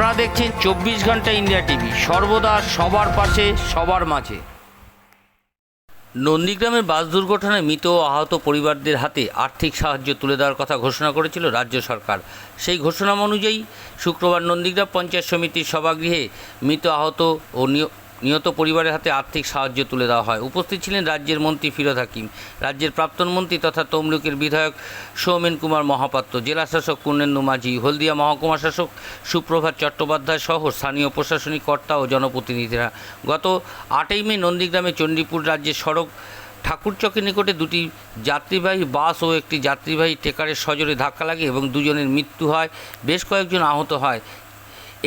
আপনারা দেখছেন চব্বিশ ঘণ্টা ইন্ডিয়া টিভি। সর্বদা সবার পাশে, সবার মাঝে। নন্দীগ্রামের বাস দুর্ঘটনায় মৃত ও আহত পরিবারদের হাতে আর্থিক সাহায্য তুলে দেওয়ার কথা ঘোষণা করেছিল রাজ্য সরকার। সেই ঘোষণা অনুযায়ী, শুক্রবার নন্দীগ্রাম পঞ্চায়েত সমিতির সভাগৃহে মৃত আহত ও নিহত পরিবারের হাতে আর্থিক সাহায্য তুলে দেওয়া হয়। উপস্থিত ছিলেন রাজ্যের মন্ত্রী ফিরোদ হাকিম, রাজ্যের প্রাক্তন মন্ত্রী তথা তমলুকের বিধায়ক সৌমেন কুমার মহাপাত্র, জেলা শাসক পূর্ণেন্দু মাঝি, হলদিয়া মহকুমা শাসক সুপ্রভাত চট্টোপাধ্যায় সহ স্থানীয় প্রশাসনিক কর্তা ও জনপ্রতিনিধিরা। গত আটই মে নন্দীগ্রামে চণ্ডীপুর রাজ্যের সড়ক ঠাকুরচকের নিকটে দুটি যাত্রীবাহী বাস ও একটি যাত্রীবাহী টেকারের সজোরে ধাক্কা লাগে এবং দুজনের মৃত্যু হয়। বেশ কয়েকজন আহত হয়।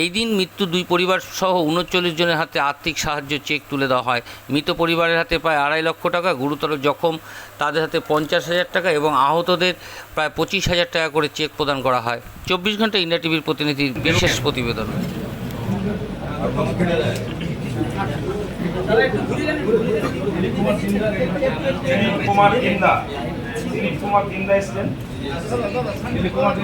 এই দিন মৃত্যু দুই পরিবার সহ উনচল্লিশ জনের হাতে আর্থিক সাহায্য চেক তুলে দেওয়া হয়। মৃত পরিবারের হাতে প্রায় আড়াই লক্ষ টাকা, গুরুতর জখম তাদের হাতে পঞ্চাশ হাজার টাকা এবং আহতদের প্রায় পঁচিশ হাজার টাকা করে চেক প্রদান করা হয়। চব্বিশ ঘণ্টা ইন্ডিয়া টিভির প্রতিনিধির বিশেষ প্রতিবেদন। কুমার দিলীপ কুমার দিন্দা এসছেন দিলীপ কুমার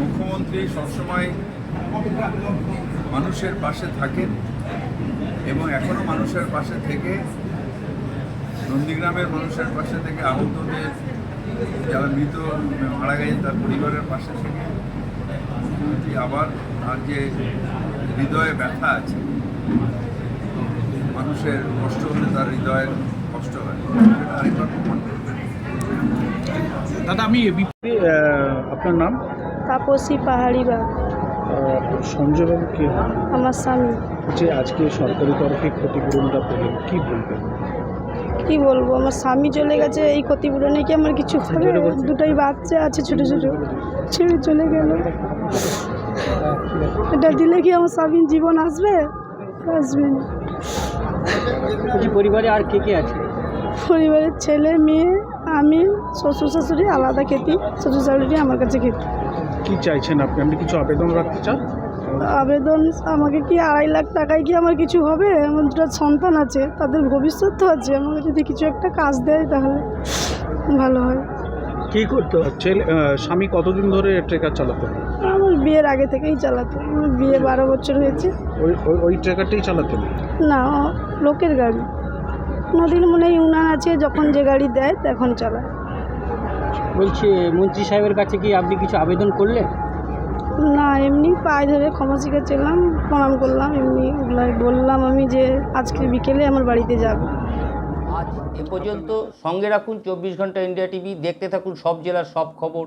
মুখ্যমন্ত্রী সবসময় মানুষের পাশে থাকেন এবং এখনও মানুষের পাশে থেকে নন্দীগ্রামের মানুষের পাশে থেকে আহতদের যারা মৃত মারা গেছে তার পরিবারের পাশে থেকে মুখ্যমন্ত্রী আবার তার যে হৃদয়ে ব্যথা আছে। মানুষের কষ্ট হলে তার হৃদয়ের কষ্ট হয়। সেটা আরেকবার প্রমাণ দাদা আমি আপনার নাম? তাপসী পাহাড়ি বা সঞ্জয়বাবু কে? আমার স্বামী। যে আজকে সরকারি তরফে ক্ষতিপূরণটা পেলেন কি বলবেন? কি বলব? আমার স্বামী চলে গেছে এই ক্ষতিপূরণে কি আমার কিছু হবে? দুটোই বাচ্চা আছে ছোট ছোট। ছেড়ে চলে গেল। এটা দিলে কি আমার স্বামীর জীবন আসবে? আসবে না। পরিবারে আর কে কে আছে? পরিবারের ছেলে মেয়ে আমি শ্বশুর শাশুড়ি আলাদা খেতি শ্বশুর শাশুড়ি আমার কাছে খেতি। কি চাইছেন আপনি? আপনি কিছু আবেদন রাখতে চান? আবেদন আমাকে কি আড়াই লাখ টাকায় কি আমার কিছু হবে? আমার দুটো সন্তান আছে তাদের ভবিষ্যৎ তো আছে। আমাকে যদি কিছু একটা কাজ দেয় তাহলে ভালো হয়। কি করতে? ছেলে স্বামী কতদিন ধরে ট্রেকার চালাতো? বিয়ের আগে থেকেই চালাতো। বিয়ে বারো বছর হয়েছে। ওই ওই- ওই ট্রেকারটাই চালাতেন না লোকের গাড়ি। নদীর মনে হয় উনান আছে যখন যে গাড়ি দেয় তখন চালায়। বলছি মন্ত্রী সাহেবের কাছে কি আপনি কিছু আবেদন করলেন? না এমনি পায়ে ধরে ক্ষমা শিখেছিলাম প্রণাম করলাম এমনি বললাম আমি যে আজকে বিকেলে আমার বাড়িতে যাব। আজ এ পর্যন্ত সঙ্গে রাখুন চব্বিশ ঘণ্টা ইন্ডিয়া টিভি দেখতে থাকুন সব জেলার সব খবর।